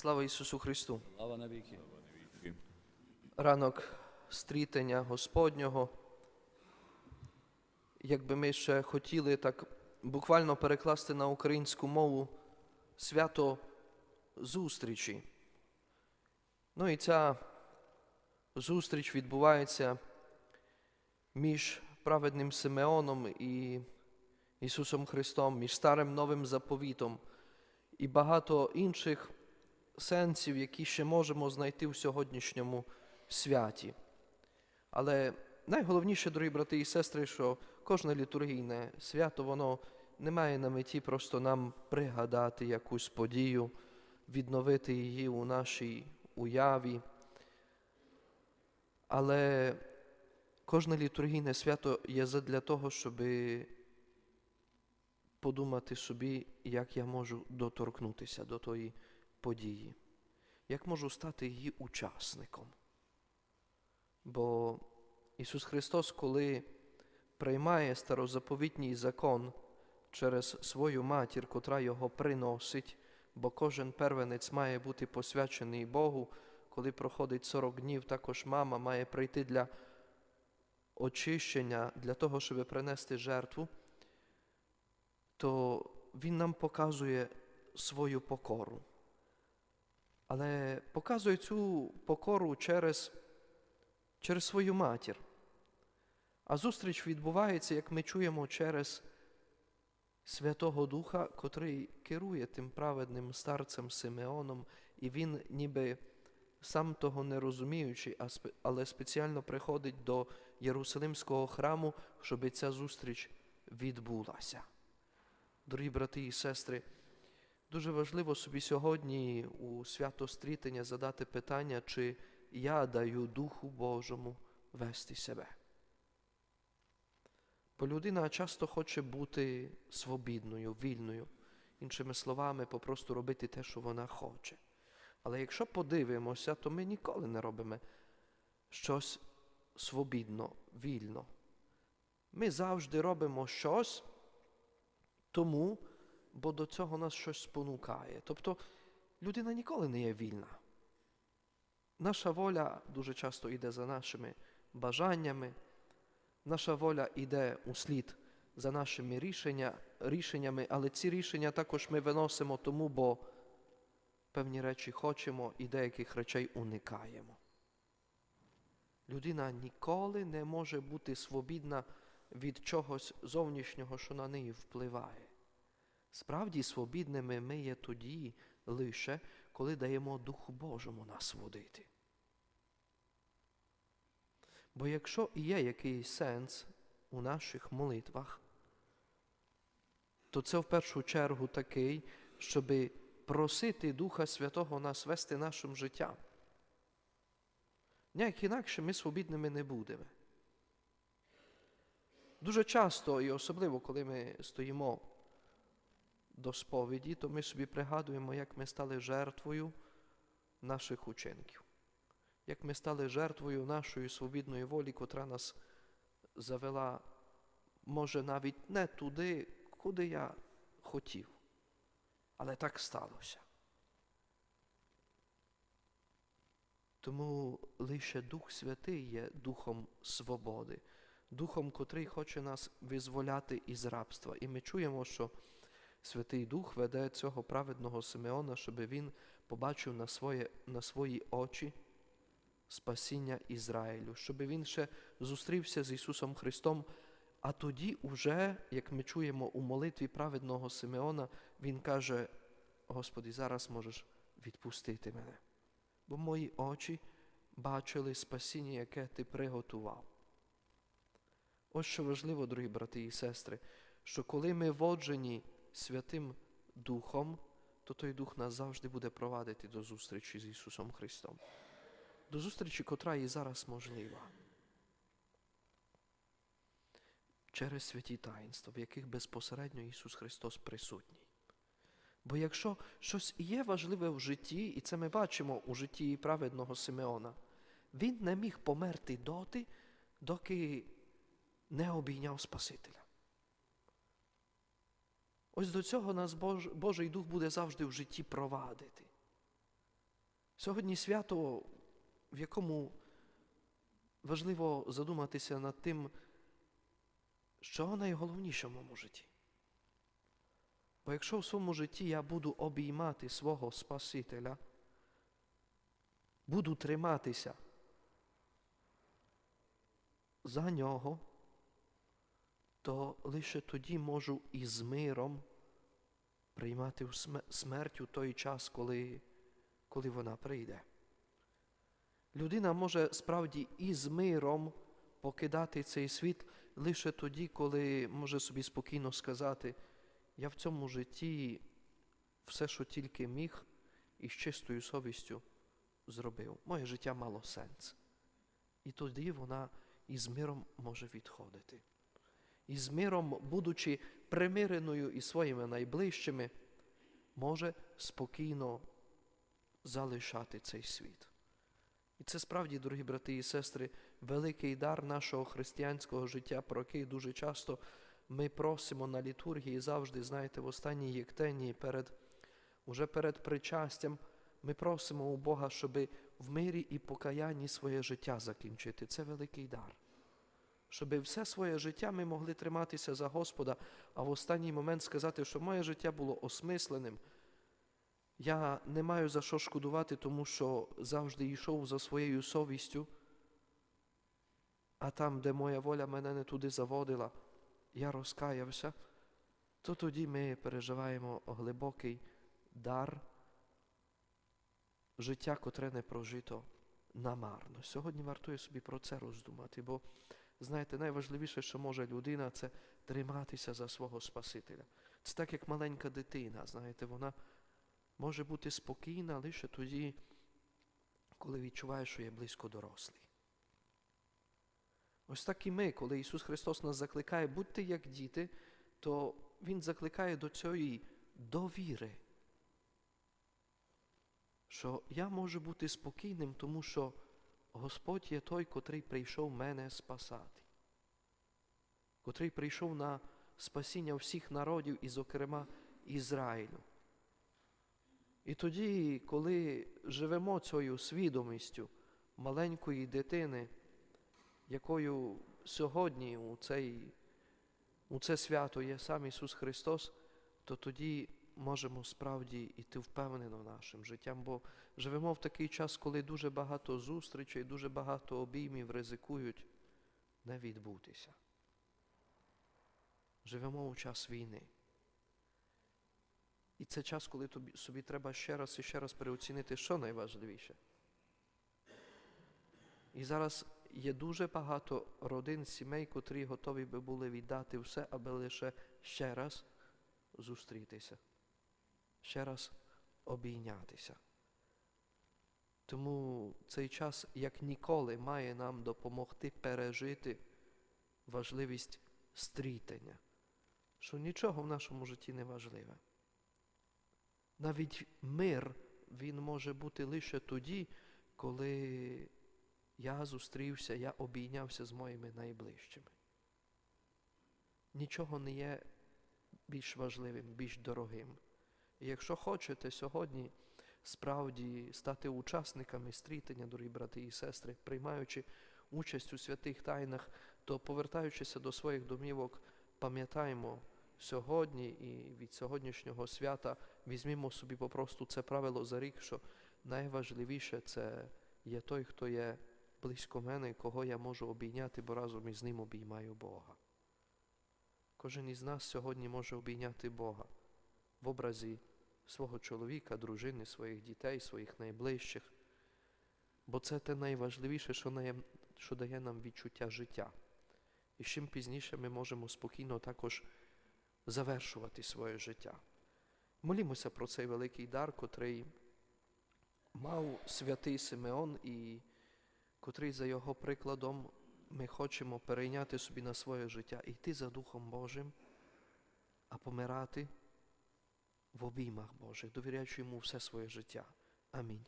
Слава Ісусу Христу! Слава навіки. Ранок стрітення Господнього. Якби ми ще хотіли так буквально перекласти на українську мову свято зустрічі. Ну і ця зустріч відбувається між праведним Симеоном і Ісусом Христом, між Старим Новим заповітом і багато інших сенсів, які ще можемо знайти в сьогоднішньому святі. Але найголовніше, дорогі брати і сестри, що кожне літургійне свято, воно не має на меті просто нам пригадати якусь подію, відновити її у нашій уяві. Але кожне літургійне свято є для того, щоб подумати собі, як я можу доторкнутися до тої події, як можу стати її учасником. Бо Ісус Христос, коли приймає старозаповітній закон через свою матір, котра його приносить, бо кожен первенець має бути посвячений Богу, коли проходить 40 днів, також мама має прийти для очищення, для того, щоб принести жертву, то Він нам показує свою покору. Але показує цю покору через, через свою матір. А зустріч відбувається, як ми чуємо, через Святого Духа, котрий керує тим праведним старцем Симеоном, і він, ніби сам того не розуміючи, але спеціально приходить до Єрусалимського храму, щоб ця зустріч відбулася. Дорогі брати і сестри, дуже важливо собі сьогодні у свято стрітення задати питання, чи я даю Духу Божому вести себе. Бо людина часто хоче бути свобідною, вільною, іншими словами, попросту робити те, що вона хоче. Але якщо подивимося, то ми ніколи не робимо щось свобідно, вільно. Ми завжди робимо щось тому, бо до цього нас щось спонукає. Тобто людина ніколи не є вільна. Наша воля дуже часто йде за нашими бажаннями, наша воля йде у слід за нашими рішення, рішеннями, але ці рішення також ми виносимо тому, бо певні речі хочемо і деяких речей уникаємо. Людина ніколи не може бути свобідна від чогось зовнішнього, що на неї впливає. Справді, свобідними ми є тоді лише, коли даємо Духу Божому нас водити. Бо якщо є якийсь сенс у наших молитвах, то це в першу чергу такий, щоб просити Духа Святого нас вести нашим життям. Ніяк інакше ми свобідними не будемо. Дуже часто, і особливо, коли ми стоїмо до сповіді, то ми собі пригадуємо, як ми стали жертвою наших учинків, як ми стали жертвою нашої свобідної волі, котра нас завела, може, навіть не туди, куди я хотів. Але так сталося. Тому лише Дух Святий є Духом свободи, Духом, котрий хоче нас визволяти із рабства. І ми чуємо, що Святий Дух веде цього праведного Симеона, щоб він побачив на, своє, на свої очі спасіння Ізраїлю, щоб він ще зустрівся з Ісусом Христом. А тоді, уже, як ми чуємо у молитві праведного Симеона, Він каже: Господи, зараз можеш відпустити мене, бо мої очі бачили спасіння, яке Ти приготував. Ось що важливо, дорогі брати і сестри, що коли ми воджені Святим Духом, то той Дух нас завжди буде провадити до зустрічі з Ісусом Христом, до зустрічі, котра і зараз можлива. Через святі таїнства, в яких безпосередньо Ісус Христос присутній. Бо якщо щось є важливе в житті, і це ми бачимо у житті праведного Симеона, він не міг померти доти, доки не обійняв Спасителя. Ось до цього нас Бож, Божий Дух буде завжди в житті провадити. Сьогодні свято, в якому важливо задуматися над тим, що найголовніше в моєму житті. Бо якщо в своєму житті я буду обіймати свого Спасителя, буду триматися за нього, то лише тоді можу із миром приймати смерть у той час, коли, коли вона прийде. Людина може справді із миром покидати цей світ лише тоді, коли може собі спокійно сказати, я в цьому житті все, що тільки міг, і з чистою совістю зробив. Моє життя мало сенс. І тоді вона із миром може відходити. І з миром, будучи примиреною із своїми найближчими, може спокійно залишати цей світ. І це справді, дорогі брати і сестри, великий дар нашого християнського життя, про який дуже часто ми просимо на літургії завжди, знаєте, в останній єктенії, перед, уже перед причастям, ми просимо у Бога, щоб в мирі і покаянні своє життя закінчити. Це великий дар. Щоб все своє життя ми могли триматися за Господа, а в останній момент сказати, що моє життя було осмисленим. Я не маю за що шкодувати, тому що завжди йшов за своєю совістю, а там, де моя воля мене не туди заводила, я розкаявся, то тоді ми переживаємо глибокий дар життя, котре не прожито намарно. Сьогодні вартує собі про це роздумати, бо, знаєте, найважливіше, що може людина, це триматися за свого Спасителя. Це так, як маленька дитина, знаєте, вона може бути спокійна лише тоді, коли відчуває, що є близько дорослий. Ось так і ми, коли Ісус Христос нас закликає, будьте як діти, то Він закликає до цієї довіри, що я можу бути спокійним, тому що Господь є той, котрий прийшов мене спасати, котрий прийшов на спасіння всіх народів, і, зокрема, Ізраїлю. І тоді, коли живемо цією свідомістю маленької дитини, якою сьогодні у, цей, у це свято є сам Ісус Христос, то тоді можемо справді йти впевнено нашим життям, бо живемо в такий час, коли дуже багато зустрічей, дуже багато обіймів ризикують не відбутися. Живемо у час війни. І це час, коли тобі, собі треба ще раз і ще раз переоцінити, що найважливіше. І зараз є дуже багато родин, сімей, котрі готові би були віддати все, аби лише ще раз зустрітися, ще раз обійнятися. Тому цей час, як ніколи, має нам допомогти пережити важливість стрітення, що нічого в нашому житті не важливе. Навіть мир він може бути лише тоді, коли я зустрівся, я обійнявся з моїми найближчими. Нічого не є більш важливим, більш дорогим. І якщо хочете сьогодні справді стати учасниками стрітення, дорогі брати і сестри, приймаючи участь у святих тайнах, то повертаючися до своїх домівок, пам'ятаємо сьогодні і від сьогоднішнього свята візьмімо собі попросту це правило за рік, що найважливіше це є той, хто є близько мене, кого я можу обійняти, бо разом із ним обіймаю Бога. Кожен із нас сьогодні може обійняти Бога в образі свого чоловіка, дружини, своїх дітей, своїх найближчих. Бо це те найважливіше, що дає, що дає нам відчуття життя. І чим пізніше ми можемо спокійно також завершувати своє життя. Молімося про цей великий дар, котрий мав святий Симеон, і котрий за його прикладом ми хочемо перейняти собі на своє життя, йти за Духом Божим, а помирати в обіймах Божих, довіряючи йому все своє життя. Амінь.